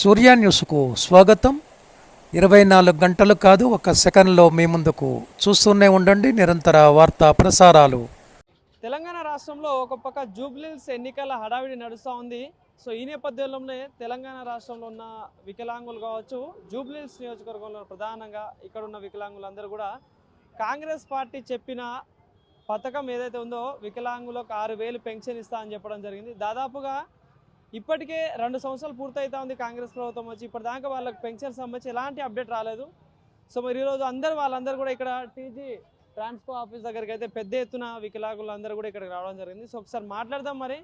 సూర్య న్యూస్కు స్వాగతం. ఇరవై నాలుగు గంటలు కాదు ఒక సెకండ్లో మీ ముందుకు చూస్తూనే ఉండండి. నిరంతర వార్తా ప్రసారాలు. తెలంగాణ రాష్ట్రంలో ఒక పక్క జూబ్లీల్స్ ఎన్నికల హడావిడి నడుస్తూ ఉంది. సో ఈ నేపథ్యంలోనే తెలంగాణ రాష్ట్రంలో ఉన్న వికలాంగులు కావచ్చు జూబ్లీస్ నియోజకవర్గంలో ప్రధానంగా ఇక్కడ ఉన్న వికలాంగులందరూ కూడా కాంగ్రెస్ పార్టీ చెప్పిన పథకం ఏదైతే ఉందో వికలాంగులకు ఆరు వేలు పెన్షన్ ఇస్తా అని చెప్పడం జరిగింది. దాదాపుగా ఇప్పటికే రెండు సంవత్సరాలు పూర్తయితా ఉంది కాంగ్రెస్ ప్రభుత్వం వచ్చి. ఇప్పటిదాకా వాళ్ళకి పెన్షన్ సంబంధించి ఎలాంటి అప్డేట్ రాలేదు. సో మరి ఈరోజు అందరు వాళ్ళందరూ కూడా ఇక్కడ టీజీ ట్రాన్స్కో ఆఫీస్ దగ్గరికి అయితే పెద్ద ఎత్తున వికలాంగులు అందరూ కూడా ఇక్కడికి రావడం జరిగింది. సో ఒకసారి మాట్లాడదాం మరి.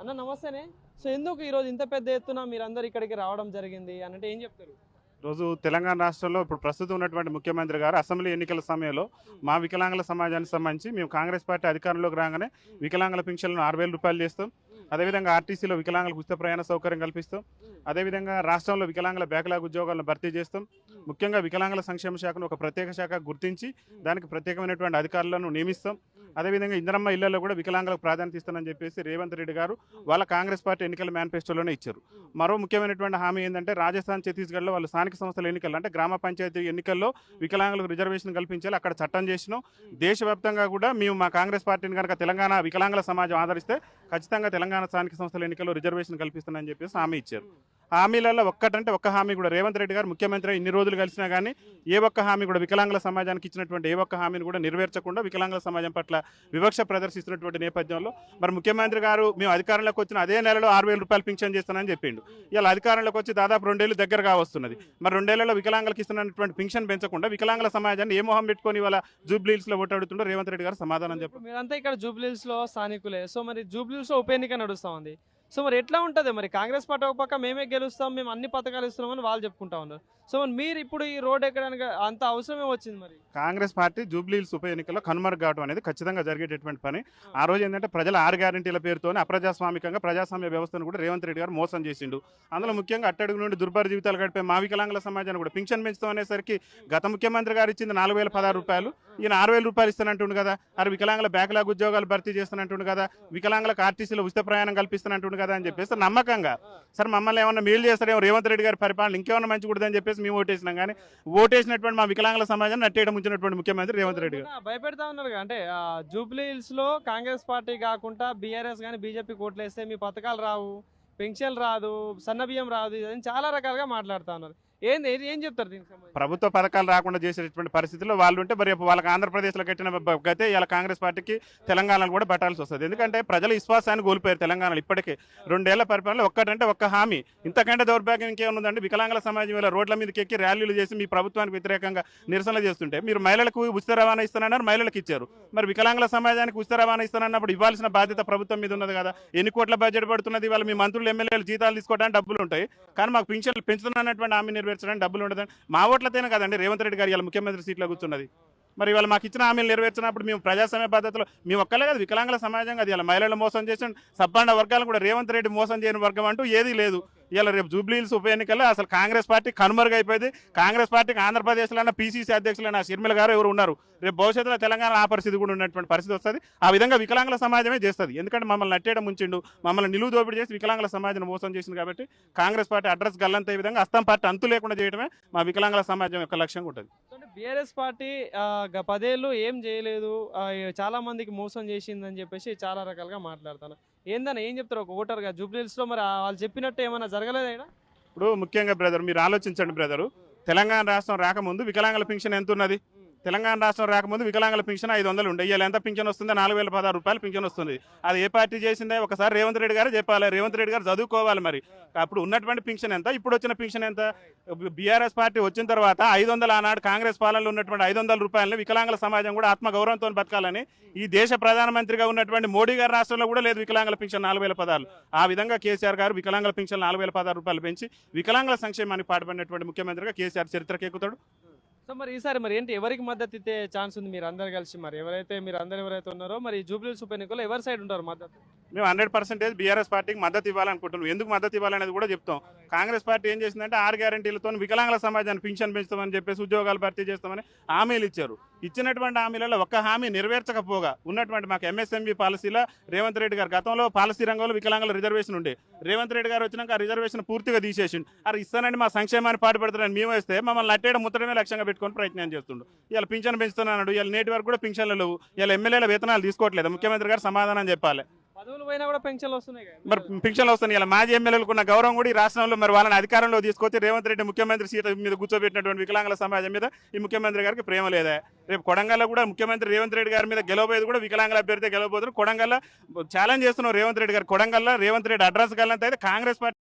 అన్న నమస్తేనే. సో ఎందుకు ఈరోజు ఇంత పెద్ద ఎత్తున మీరందరూ ఇక్కడికి రావడం జరిగింది? అనంటే ఏం చెప్తారు? రోజు తెలంగాణ రాష్ట్రంలో ఇప్పుడు ప్రస్తుతం ఉన్నటువంటి ముఖ్యమంత్రి గారు అసెంబ్లీ ఎన్నికల సమయంలో మా వికలాంగుల సమాజానికి సంబంధించి మేము కాంగ్రెస్ పార్టీ అధికారంలోకి రాగానే వికలాంగుల పింఛన్లను ఆరు వేల రూపాయలు చేస్తాం. అదేవిధంగా ఆర్టీసీలో వికలాంగులకు ఉచిత ప్రయాణ సౌకర్యం కల్పిస్తాం. అదేవిధంగా రాష్ట్రంలో వికలాంగుల బ్యాక్లాగ్ ఉద్యోగాలను భర్తీ చేస్తాం. ముఖ్యంగా వికలాంగుల సంక్షేమ శాఖను ఒక ప్రత్యేక శాఖ గుర్తించి దానికి ప్రత్యేకమైనటువంటి అధికారులను నియమిస్తాం. అదేవిధంగా ఇందరమ్మ ఇళ్ళలో కూడా వికలాంగులకు ప్రాధాన్యత ఇస్తానని చెప్పేసి రేవంత్ రెడ్డి గారు వాళ్ళ కాంగ్రెస్ పార్టీ ఎన్నికల మేనిఫెస్టోలోనే ఇచ్చారు. మరో ముఖ్యమైనటువంటి హామీ ఏంటంటే రాజస్థాన్ ఛత్తీస్గఢ్లో వాళ్ళు స్థానిక సంస్థల ఎన్నికలు అంటే గ్రామ పంచాయతీ ఎన్నికల్లో వికలాంగులకు రిజర్వేషన్ కల్పించాలి. అక్కడ చట్టం చేసినాం. దేశవ్యాప్తంగా కూడా మేము మా కాంగ్రెస్ పార్టీని కనుక తెలంగాణ వికలాంగుల సమాజం ఆదరిస్తే ఖచ్చితంగా తెలంగాణ స్థానిక సంస్థల ఎన్నికల్లో రిజర్వేషన్ కల్పిస్తానని చెప్పేసి హామీ ఇచ్చారు. హామీలలో ఒక్కటంటే ఒక్క హామీ కూడా. రేవంత్ రెడ్డి గారు ముఖ్యమంత్రి ఇన్ని రోజులు కలిసినా కానీ ఏ ఒక్క హామీ కూడా వికలాంగుల సమాజానికి ఇచ్చినటువంటి ఏ ఒక్క హామీని కూడా నెరవేర్చకుండా వికలాంగుల సమాజం పట్ల వివక్ష ప్రదర్శిస్తున్నటువంటి నేపథ్యంలో మరి ముఖ్యమంత్రి గారు మేము అధికారంలోకి వచ్చిన అదే నెలలో ఆరు రూపాయలు పింఛన్ చేస్తానని చెప్పిండు. ఇలా అధికారంలోకి వచ్చి దాదాపు రెండేళ్ళు దగ్గరగా వస్తున్నది మరి రెండేళ్ళలో వికలాంగులకు ఇస్తున్నటువంటి పింఛన్ పెంచకుండా వికలాంగుల సమాజాన్ని ఏ మొహం పెట్టుకొని వాళ్ళ జూబ్లీస్లో ఓటాడుతుండో రేవంత్ రెడ్డి గారు సమాధానం చెప్పారు మీరంతా ఇక్కడ జూబ్లీస్లో స్థానికులే. సో మరి జూబ్లీస్లో ఉప ఎన్నిక నడుస్తూ ఉంది. సో మరి ఎట్లా ఉంటుంది? మరి కాంగ్రెస్ పార్టీ ఒక పక్క మేమే గెలుస్తాం మేము అన్ని పథకాలు ఇస్తున్నామని వాళ్ళు చెప్పుకుంటా ఉన్నారు. సో మరి మీరు ఇప్పుడు ఈ రోడ్ ఎక్కడానికి అంత అవసరమే వచ్చింది మరి? కాంగ్రెస్ పార్టీ జూబ్లీహిల్స్ ఉప ఎన్నికల్లో కనుమరుగు కావడం అనేది ఖచ్చితంగా జరిగేటటువంటి పని. ఆ. రోజు ఏంటంటే ప్రజల ఆరు గ్యారంటీల పేరుతోనే అప్రజాస్వామికంగా ప్రజాస్వామ్య వ్యవస్థను కూడా రేవంత్ రెడ్డి గారు మోసం చేసిండు. అందులో ముఖ్యంగా అట్టడుగు నుండి దుర్భర జీవితాలు గడిపే మా వికలాంగుల సమాజాన్ని కూడా పింఛన్ పెంచుతాం అనేసరికి గత ముఖ్యమంత్రి గారు ఇచ్చింది నాలుగు వేల పదహారు రూపాయలు. ఈయన ఆరు వేల రూపాయలు ఇస్తానంటుండు కదా. అరే వికలాంగుల బ్యాక్లాగ్ ఉద్యోగాలు భర్తీ చేస్తానంటుండు కదా. వికలాంగులకు ఆర్టీసీలో ఉచిత ప్రయాణం కల్పిస్తానంటుండు కదా అని చెప్పేసి నమ్మకంగా. సరే మమ్మల్ని ఏమన్నా మేలు చేస్తారేమో రేవంత్ రెడ్డి గారి పరిపాలన ఇంకేమన్నా మంచి కూడదని చెప్పేసి మేము ఓటేసినాం. కానీ ఓటేసినటువంటి మా వికలాంగుల సమాజాన్ని నట్టేయడం ఉంచినటువంటి ముఖ్యమంత్రి రేవంత్ రెడ్డి గారు. భయపెడతా ఉన్నారు అంటే జూబ్లీ హిల్స్లో కాంగ్రెస్ పార్టీ కాకుండా బీఆర్ఎస్ కానీ బీజేపీ కోట్లేస్తే మీ పథకాలు రావు పెన్షన్ రాదు సన్నబియ్యం రాదు ఇదని చాలా రకాలుగా మాట్లాడుతూ ఉన్నారు. ఏంది? ఏం- ఏం చెప్తారు దీనికి సంబంధించి? ప్రభుత్వ పథకాలు రాకుండా చేసేటువంటి పరిస్థితుల్లో వాళ్ళు ఉంటే మరి రేపు వాళ్ళకి ఆంధ్రప్రదేశ్లో కట్టిన గతే ఇలా కాంగ్రెస్ పార్టీకి తెలంగాణలో కూడా పట్టాల్సి వస్తుంది. ఎందుకంటే ప్రజల విశ్వాసాన్ని కోల్పోయారు తెలంగాణలో ఇప్పటికే. రెండేళ్ళ పరిపాలన ఒక్కటంటే ఒక్క హామీ. ఇంతకంటే దౌర్భాగ్యం ఇంకేముందండి వికలాంగుల సమాజం ఇలా రోడ్ల మీదకి ఎక్కి ర్యాలీలు చేసి మీ ప్రభుత్వానికి వ్యతిరేకంగా నిరసనలు చేస్తుంటే మీరు మహిళలకు ఉచిత రవాణా ఇస్తానన్నారు మహిళలకు ఇచ్చారు. మరి వికలాంగుల సమాజానికి ఉచిత రవాణా ఇస్తానన్నప్పుడు ఇవ్వాల్సిన బాధ్యత ప్రభుత్వం మీద ఉన్నది కదా. ఎన్ని కోట్ల బడ్జెట్ పడుతున్నది? వాళ్ళ మీ మంత్రులు ఎమ్మెల్యేలు జీతాలు తీసుకోవడానికి డబ్బులు ఉంటాయి. కానీ మాకు పింఛన్లు పెంచుతున్నటువంటి హామీ నెరవేర్చడానికి డబ్బులు ఉండదని మా ఓట్లతోనే కదండి రేవంత్ రెడ్డి గారు ఇలా ముఖ్యమంత్రి సీట్లో కూర్చున్నది. మరి ఇవాళ మాకు ఇచ్చిన హామీలు నెరవేర్చినప్పుడు మేము ప్రజాస్వామ్య పద్ధతిలో మేము ఒక్కలే కదా వికలాంగుల సమాజం కదా ఇలా మహిళలు మోసం చేసిన సబ్బండ వర్గాలు కూడా రేవంత్ రెడ్డి మోసం చేయని వర్గం అంటూ ఏదీ లేదు. ఇలా రేపు జూబ్లీహిల్స్ ఉప ఎన్నికల్లో అసలు కాంగ్రెస్ పార్టీ కనుమరుగైపోయింది అయిపోయింది. కాంగ్రెస్ పార్టీకి ఆంధ్రప్రదేశ్లో పీసీసీ అధ్యక్షులైన షర్మిల గారు ఎవరు ఉన్నారు? రేపు భవిష్యత్తులో తెలంగాణ ఆ పరిస్థితి కూడా ఉన్నటువంటి పరిస్థితి వస్తుంది. ఆ విధంగా వికలాంగుల సమాజమే చేస్తుంది. ఎందుకంటే మమ్మల్ని నట్టేయడం ఉంచిండు మమ్మల్ని నిలువు దోపిడీ చేసి వికలాంగుల సమాజాన్ని మోసం చేసింది కాబట్టి కాంగ్రెస్ పార్టీ అడ్రస్ గల్లంతే విధంగా అస్తం పార్టీ అంతు లేకుండా చేయడమే మా వికలాంగుల సమాజం యొక్క లక్ష్యంగా ఉంటుంది. బీఆర్ఎస్ పార్టీ గ- పదేళ్ళు ఏం చేయలేదు చాలా మందికి మోసం చేసిందని చెప్పేసి చాలా రకాలుగా మాట్లాడతాను ఏందన్న ఏం చెప్తారు ఒక ఓటర్గా? జూబ్లీస్లో మరి వాళ్ళు చెప్పినట్టు ఏమైనా జరగలేదైనా ఇప్పుడు ముఖ్యంగా బ్రదర్ మీరు ఆలోచించండి బ్రదరు. తెలంగాణ రాష్ట్రం రాకముందు వికలాంగుల పింఛన్ ఎంత ఉన్నది తెలంగాణ రాష్ట్రం రాకముందు వికలాంగుల పింఛన్ ఐదు వందలు ఉండే. ఇవాళ ఎంత పింఛన్ వస్తుంది? నాలుగు వేల పదహారు రూపాయలు పింఛన్ వస్తుంది. అది ఏ పార్టీ చేసిందే? ఒకసారి రేవంత్ రెడ్డి గారు చెప్పాలి. రేవంత్ రెడ్డి గారు చదువుకోవాలి మరి. అప్పుడు ఉన్నటువంటి పింఛన్ ఎంత? ఇప్పుడు వచ్చిన పింఛన్ ఎంత? బీఆర్ఎస్ పార్టీ వచ్చిన తర్వాత ఐదు వందల ఆనాడు కాంగ్రెస్ పాలనలో ఉన్నటువంటి ఐదు వందల రూపాయలని వికలాంగుల సమాజం కూడా ఆత్మగౌరవంతో బతకాలని ఈ దేశ ప్రధానమంత్రిగా ఉన్నటువంటి మోడీ గారి రాష్ట్రంలో కూడా లేదు వికలాంగుల పింఛన్ నాలుగు వేల పదాలు ఆ విధంగా కేసీఆర్ గారు వికలాంగుల పింఛన్ నాలుగు వేల పదహారు రూపాయలు పెంచి వికలాంగుల సంక్షేమానికి పాటుపడినటువంటి ముఖ్యమంత్రిగా కేసీఆర్ చరిత్రకెక్కుతాడు సో మరి ఈసారి మరి ఏంటి? ఎవరికి మద్దతు ఇచ్చే ఛాన్స్ ఉంది మీరు అందరు కలిసి మరి? ఎవరైతే మీరు అందరు ఎవరైతే ఉన్నారో మరి జూబ్లీ ఉప ఎన్నికల్లో ఎవరి సైడ్ ఉంటారు మద్దతు? మేము హండ్రెడ్ పర్సెంటేజ్ బీఆర్ఎస్ పార్టీకి మద్దతు ఇవ్వాలనుకుంటున్నాం. ఎందుకు మద్దతు ఇవ్వాలనేది కూడా చెప్తాం. కాంగ్రెస్ పార్టీ ఏం చేసిందంటే ఆరు గ్యారంటీలతో వికలాంగుల సమాజాన్ని పింఛన్ పెంచుతామని చెప్పేసి ఉద్యోగాలు భర్తీ చేస్తామని హామీలు ఇచ్చారు. ఇచ్చినటువంటి హామీలలో ఒక్క హామీ నెరవేర్చకపోగా ఉన్నటువంటి మాకు ఎంఎస్ఎంఈ పాలసీలో రేవంత్ రెడ్డి గారు గతంలో పాలసీ రంగంలో వికలాంగుల రిజర్వేషన్ ఉండే. రేవంత్ రెడ్డి గారు వచ్చినాక ఆ రిజర్వేషన్ పూర్తిగా తీసేసిండు. అది ఇస్తానండి మా సంక్షేమాన్ని పాటుపడతారని మేము వేస్తే మమ్మల్ని నట్టేయడం ముట్టడమే లక్ష్యంగా పెట్టుకొని ప్రయత్నం చేస్తుండు. ఇలా పింఛన్ పెంచుతున్నాడు ఇలా నేటి వరకు కూడా పింఛన్లు లేవు. ఇలా ఎమ్మెల్యేల వేతనాలు తీసుకోవట్లేదు. ముఖ్యమంత్రి గారు సమాధానం చెప్పాలి. పదవులు పోయినా కూడా పెన్షన్లు వస్తున్నాయి కదా. మరి పింఛన్లు వస్తున్నాయి ఇలా మాజీ ఎమ్మెల్యేలకు ఉన్న గౌరవం కూడా ఈ రాష్ట్రంలో మరి వాళ్ళని అధికారంలో తీసుకొచ్చి రేవంత్ రెడ్డి ముఖ్యమంత్రి సీట్ మీద కూర్చోబెట్టినటువంటి వికలాంగుల సమాజం మీద ఈ ముఖ్యమంత్రి గారికి ప్రేమ లేదా? రేపు కొడంగల్లో కూడా ముఖ్యమంత్రి రేవంత్ రెడ్డి గారి మీద గెలవబోయేది కూడా వికలాంగుల అభ్యర్థి గెలవబోతున్నారు. కొడంగల్లో ఛాలెంజ్ చేస్తున్నారు రేవంత్ రెడ్డి గారు. కొడంగల్లో రేవంత్ రెడ్డి అడ్రస్ గల్లంత అయితే కాంగ్రెస్ పార్టీ